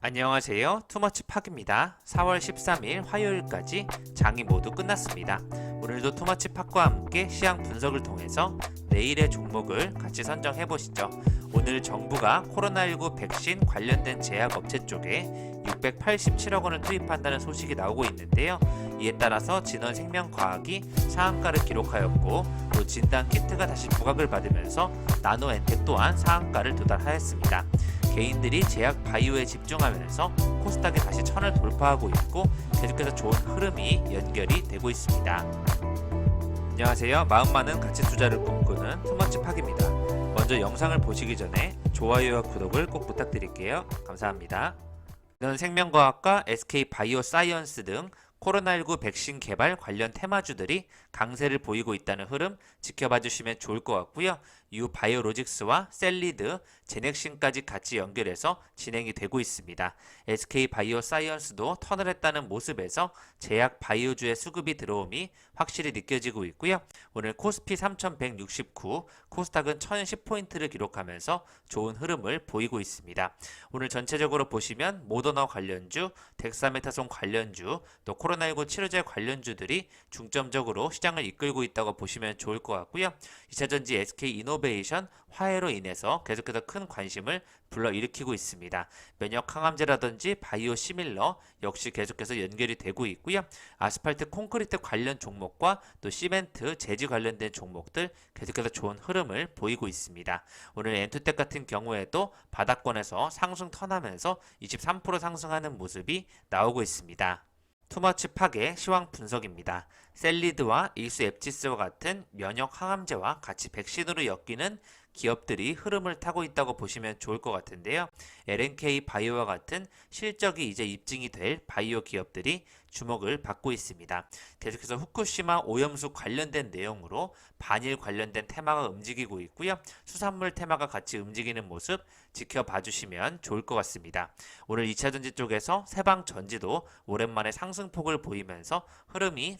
안녕하세요. 투머치 팍입니다. 4월 13일 화요일까지 장이 모두 끝났습니다. 오늘도 투머치 팍과 함께 시황 분석을 통해서 내일의 종목을 같이 선정해 보시죠. 오늘 정부가 코로나19 백신 관련된 제약 업체 쪽에 687억 원을 투입한다는 소식이 나오고 있는데요. 이에 따라서 진원생명과학이 상한가를 기록하였고 또 진단 키트가 다시 부각을 받으면서 나노엔텍 또한 상한가를 도달하였습니다. 개인들이 제약 바이오에 집중하면서 코스닥이 다시 천을 돌파하고 있고 계속해서 좋은 흐름이 연결이 되고 있습니다. 안녕하세요. 마음 많은 가치 투자를 꿈꾸는 투머치 팍입니다. 먼저 영상을 보시기 전에 좋아요와 구독을 꼭 부탁드릴게요. 감사합니다. 이는 생명과학과 SK 바이오 사이언스 등 코로나19 백신 개발 관련 테마주들이 강세를 보이고 있다는 흐름 지켜봐 주시면 좋을 것 같고요. 이후 바이오로직스와 셀리드, 제넥신까지 같이 연결해서 진행이 되고 있습니다. SK 바이오 사이언스도 턴을 했다는 모습에서 제약 바이오주의 수급이 들어옴이 확실히 느껴지고 있고요. 오늘 코스피 3169, 코스닥은 1010포인트를 기록하면서 좋은 흐름을 보이고 있습니다. 오늘 전체적으로 보시면 모더너 관련주, 덱사메타손 관련주, 또 코로나19 치료제 관련주들이 중점적으로 시장을 이끌고 있다고 보시면 좋을 것 같고요. 2차전지 SK 이노베이션 화해로 인해서 계속해서 큰 관심을 불러일으키고 있습니다. 면역 항암제라든지 바이오 시밀러 역시 계속해서 연결이 되고 있고요. 아스팔트 콘크리트 관련 종목과 또 시멘트 재지 관련된 종목들 계속해서 좋은 흐름을 보이고 있습니다. 오늘 엔투텍 같은 경우에도 바닥권에서 상승 턴하면서 23% 상승하는 모습이 나오고 있습니다. 투머치 팍의 시황 분석입니다. 셀리드와 일수 앱지스와 같은 면역 항암제와 같이 백신으로 엮이는 기업들이 흐름을 타고 있다고 보시면 좋을 것 같은데요. LNK 바이오와 같은 실적이 이제 입증이 될 바이오 기업들이 주목을 받고 있습니다. 계속해서 후쿠시마 오염수 관련된 내용으로 반일 관련된 테마가 움직이고 있고요. 수산물 테마가 같이 움직이는 모습 지켜봐 주시면 좋을 것 같습니다. 오늘 2차 전지 쪽에서 세방 전지도 오랜만에 상승폭을 보이면서 흐름이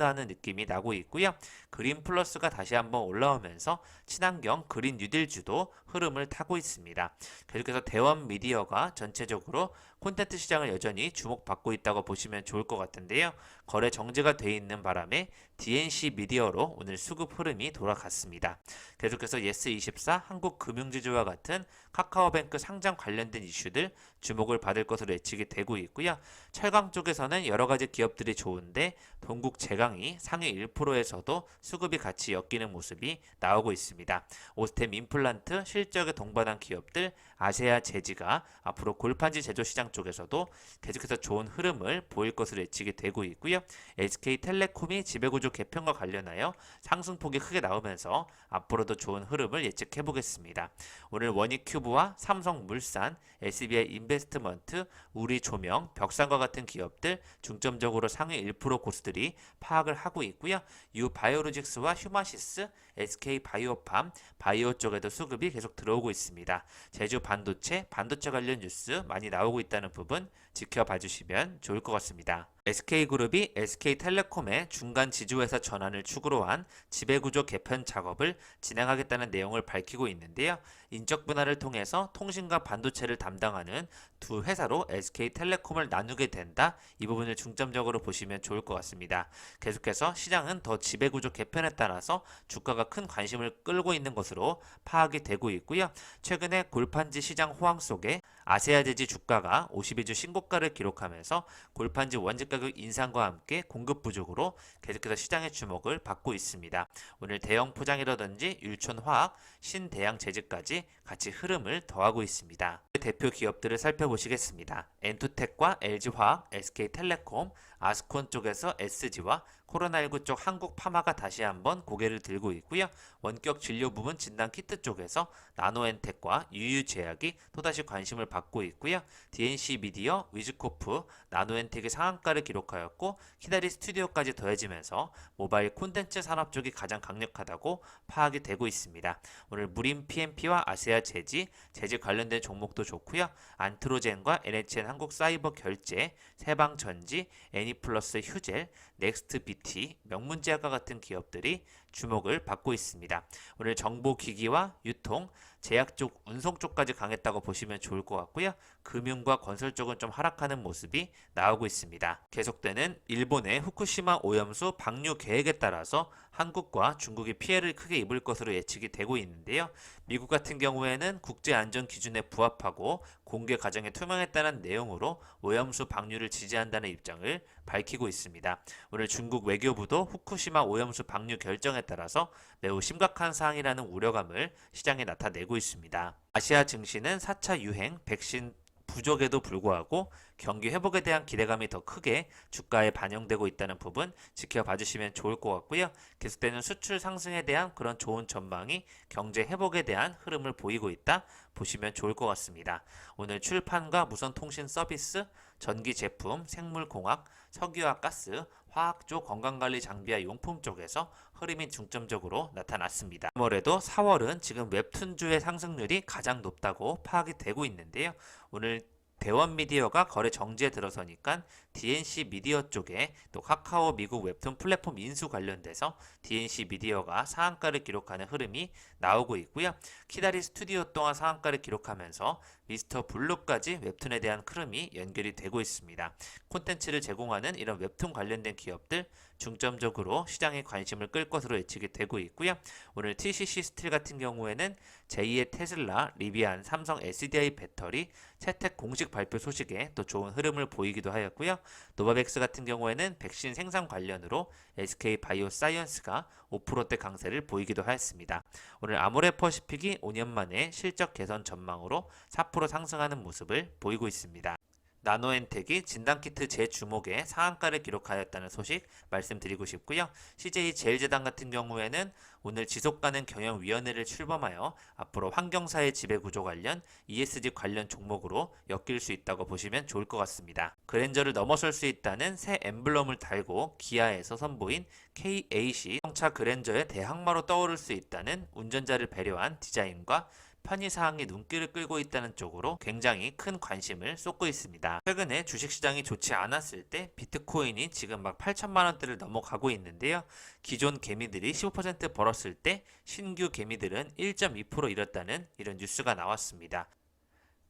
하는 느낌이 나고 있고요. 그린 플러스가 다시 한번 올라오면서 친환경 그린 뉴딜주도 흐름을 타고 있습니다. 계속해서 대원 미디어가 전체적으로 콘텐츠 시장을 여전히 주목받고 있다고 보시면 좋을 것 같은데요. 거래 정지가 돼 있는 바람에 DNC 미디어로 오늘 수급 흐름이 돌아갔습니다. 계속해서 예스24, 한국금융지주와 같은 카카오뱅크 상장 관련된 이슈들 주목을 받을 것으로 예측이 되고 있고요. 철강 쪽에서는 여러 가지 기업들이 좋은데 동국 제강이 상위 1%에서도 수급이 같이 엮이는 모습이 나오고 있습니다. 오스템 임플란트 실적에 동반한 기업들 아세아 제지가 앞으로 골판지 제조 시장 쪽에서도 계속해서 좋은 흐름을 보일 것으로 예측이 되고 있고요. SK텔레콤이 지배구조 개편과 관련하여 상승폭이 크게 나오면서 앞으로도 좋은 흐름을 예측해 보겠습니다. 오늘 원익큐브와 삼성물산, SBI 인베스트먼트, 우리조명, 벽산과 같은 기업들 중점적으로 상위 1% 고수들이 파악을 하고 있고요. 유 바이오로직스와 휴마시스, SK 바이오팜, 바이오 쪽에도 수급이 계속 들어오고 있습니다. 제주 반도체, 반도체 관련 뉴스 많이 나오고 있다는 부분 지켜봐 주시면 좋을 것 같습니다. SK그룹이 SK텔레콤의 중간 지주회사 전환을 축으로 한 지배구조 개편 작업을 진행하겠다는 내용을 밝히고 있는데요. 인적 분할을 통해서 통신과 반도체를 담당하는 두 회사로 SK텔레콤을 나누게 된다. 이 부분을 중점적으로 보시면 좋을 것 같습니다. 계속해서 시장은 더 지배구조 개편에 따라서 주가가 큰 관심을 끌고 있는 것으로 파악이 되고 있고요. 최근에 골판지 시장 호황 속에 아세아제지 주가가 52주 신고가를 기록하면서 골판지 원재 가격 인상과 함께 공급 부족으로 계속해서 시장의 주목을 받고 있습니다. 오늘 대형 포장이라든지 율촌화학, 신대양 제지까지 같이 흐름을 더하고 있습니다. 대표 기업들을 살펴보시겠습니다. 엔투텍과 LG화학, SK텔레콤, 아스콘 쪽에서 SG와 코로나19 쪽 한국 파마가 다시 한번 고개를 들고 있고요. 원격 진료 부문 진단 키트 쪽에서 나노엔텍과 유유제약이 또다시 관심을 받고 있고요. DNC 미디어, 위즈코프, 나노엔텍이 상한가를 기록하였고 키다리 스튜디오까지 더해지면서 모바일 콘텐츠 산업 쪽이 가장 강력하다고 파악이 되고 있습니다. 오늘 무림 PMP와 아세아 제지, 제지 관련된 종목도 좋고요. 안트로젠과 NHN 한국 사이버 결제, 세방전지, 애니플러스 휴젤, 넥스트 BT, 명문제약과 같은 기업들이 주목을 받고 있습니다. 오늘 정보기기와 유통, 제약 쪽, 운송 쪽까지 강했다고 보시면 좋을 것 같고요. 금융과 건설 쪽은 좀 하락하는 모습이 나오고 있습니다. 계속되는 일본의 후쿠시마 오염수 방류 계획에 따라서 한국과 중국이 피해를 크게 입을 것으로 예측이 되고 있는데요. 미국 같은 경우에는 국제 안전 기준에 부합하고 공개 과정에 투명했다는 내용으로 오염수 방류를 지지한다는 입장을 밝히고 있습니다. 오늘 중국 외교부도 후쿠시마 오염수 방류 결정에 따라서 매우 심각한 사항이라는 우려감을 시장에 나타내고 있습니다. 아시아 증시는 4차 유행 백신 부족에도 불구하고 경기 회복에 대한 기대감이 더 크게 주가에 반영되고 있다는 부분 지켜봐 주시면 좋을 것 같고요. 계속되는 수출 상승에 대한 그런 좋은 전망이 경제 회복에 대한 흐름을 보이고 있다 보시면 좋을 것 같습니다. 오늘 출판과 무선 통신 서비스, 전기 제품, 생물공학, 석유와 가스, 화학 쪽 건강관리 장비와 용품 쪽에서 흐름이 중점적으로 나타났습니다. 아무래도 4월은 지금 웹툰주의 상승률이 가장 높다고 파악이 되고 있는데요. 오늘 대원 미디어가 거래 정지에 들어서니까 DNC 미디어 쪽에 또 카카오 미국 웹툰 플랫폼 인수 관련돼서 DNC 미디어가 상한가를 기록하는 흐름이 나오고 있고요. 키다리 스튜디오 또한 상한가를 기록하면서 미스터 블루까지 웹툰에 대한 흐름이 연결이 되고 있습니다. 콘텐츠를 제공하는 이런 웹툰 관련된 기업들 중점적으로 시장의 관심을 끌 것으로 예측이 되고 있고요. 오늘 TCC 스틸 같은 경우에는 제2의 테슬라, 리비안, 삼성 SDI 배터리 채택 공식 발표 소식에 또 좋은 흐름을 보이기도 하였고요. 노바백스 같은 경우에는 백신 생산 관련으로 SK 바이오사이언스가 5%대 강세를 보이기도 하였습니다. 오늘 아모레퍼시픽이 5년 만에 실적 개선 전망으로 4% 상승하는 모습을 보이고 있습니다. 나노엔텍이 진단키트 재주목에 상한가를 기록하였다는 소식 말씀드리고 싶고요. CJ 제일제당 같은 경우에는 오늘 지속가능 경영위원회를 출범하여 앞으로 환경사회 지배구조 관련 ESG 관련 종목으로 엮일 수 있다고 보시면 좋을 것 같습니다. 그랜저를 넘어설 수 있다는 새 엠블럼을 달고 기아에서 선보인 K8이 자동차 그랜저의 대항마로 떠오를 수 있다는 운전자를 배려한 디자인과 편의사항이 눈길을 끌고 있다는 쪽으로 굉장히 큰 관심을 쏟고 있습니다. 최근에 주식시장이 좋지 않았을 때 비트코인이 지금 막 8천만 원대를 넘어가고 있는데요. 기존 개미들이 15% 벌었을 때 신규 개미들은 1.2% 잃었다는 이런 뉴스가 나왔습니다.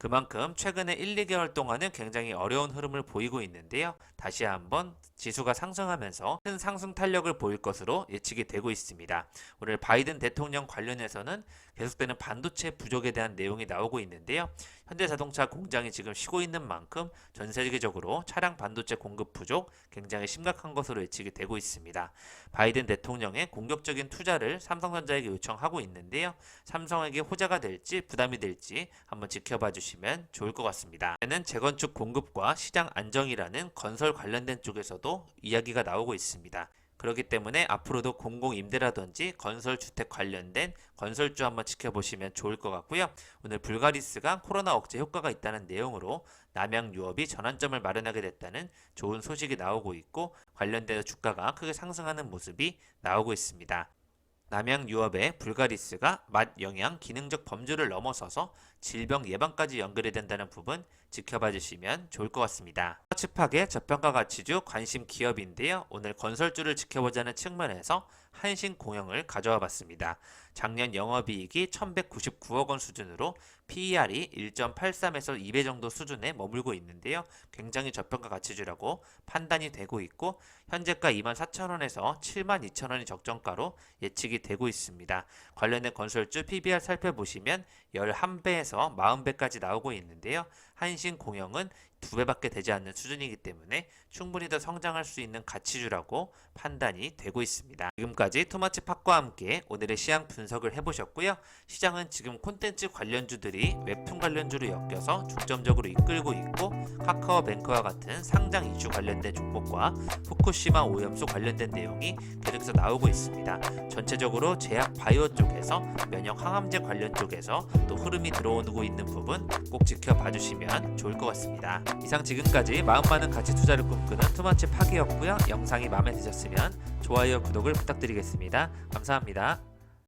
그만큼 최근에 1, 2개월 동안은 굉장히 어려운 흐름을 보이고 있는데요. 다시 한번 지수가 상승하면서 큰 상승 탄력을 보일 것으로 예측이 되고 있습니다. 오늘 바이든 대통령 관련해서는 계속되는 반도체 부족에 대한 내용이 나오고 있는데요. 현대자동차 공장이 지금 쉬고 있는 만큼 전 세계적으로 차량 반도체 공급 부족 굉장히 심각한 것으로 예측이 되고 있습니다. 바이든 대통령의 공격적인 투자를 삼성전자에게 요청하고 있는데요. 삼성에게 호재가 될지 부담이 될지 한번 지켜봐 주시 면 좋을 것 같습니다. 는 재건축 공급과 시장 안정이라는 건설 관련된 쪽에서도 이야기가 나오고 있습니다. 그렇기 때문에 앞으로도 공공임대라든지 건설주택 관련된 건설주 한번 지켜보시면 좋을 것 같고요. 오늘 불가리스가 코로나 억제 효과가 있다는 내용으로 남양 유업이 전환점을 마련하게 됐다는 좋은 소식이 나오고 있고 관련돼서 주가가 크게 상승하는 모습이 나오고 있습니다. 남양 유업의 불가리스가 맛, 영양, 기능적 범주를 넘어서서 질병 예방까지 연결이 된다는 부분 지켜봐 주시면 좋을 것 같습니다. 칩하게 저평가 가치주 관심 기업인데요. 오늘 건설주를 지켜보자는 측면에서 한신 공영을 가져와 봤습니다. 작년 영업이익이 1199억 원 수준으로 PER이 1.83에서 2배 정도 수준에 머물고 있는데요. 굉장히 저평가 가치주라고 판단이 되고 있고 현재가 24,000원에서 72,000원이 적정가로 예측이 되고 있습니다. 관련된 건설주 PBR 살펴보시면 11배에서 40배까지 나오고 있는데요. 한신 공영은 두 배밖에 되지 않는 수준이기 때문에 충분히 더 성장할 수 있는 가치주라고 판단이 되고 있습니다. 지금까지 투마치 팟과 함께 오늘의 시장 분석을 해보셨고요. 시장은 지금 콘텐츠 관련주들이 웹툰 관련주로 엮여서 중점적으로 이끌고 있고 카카오뱅크와 같은 상장 이슈 관련된 종목과 후쿠시마 오염수 관련된 내용이 계속해서 나오고 있습니다. 전체적으로 제약 바이오 쪽에서 면역 항암제 관련 쪽에서 또 흐름이 들어오고 있는 부분 꼭 지켜봐 주 시면 좋을 것 같습니다. 이상 지금까지 마음 많은 가치 투자를 꿈꾸는 투마치 파기였고요. 영상이 마음에 드셨으면 좋아요, 구독을 부탁드리겠습니다. 감사합니다.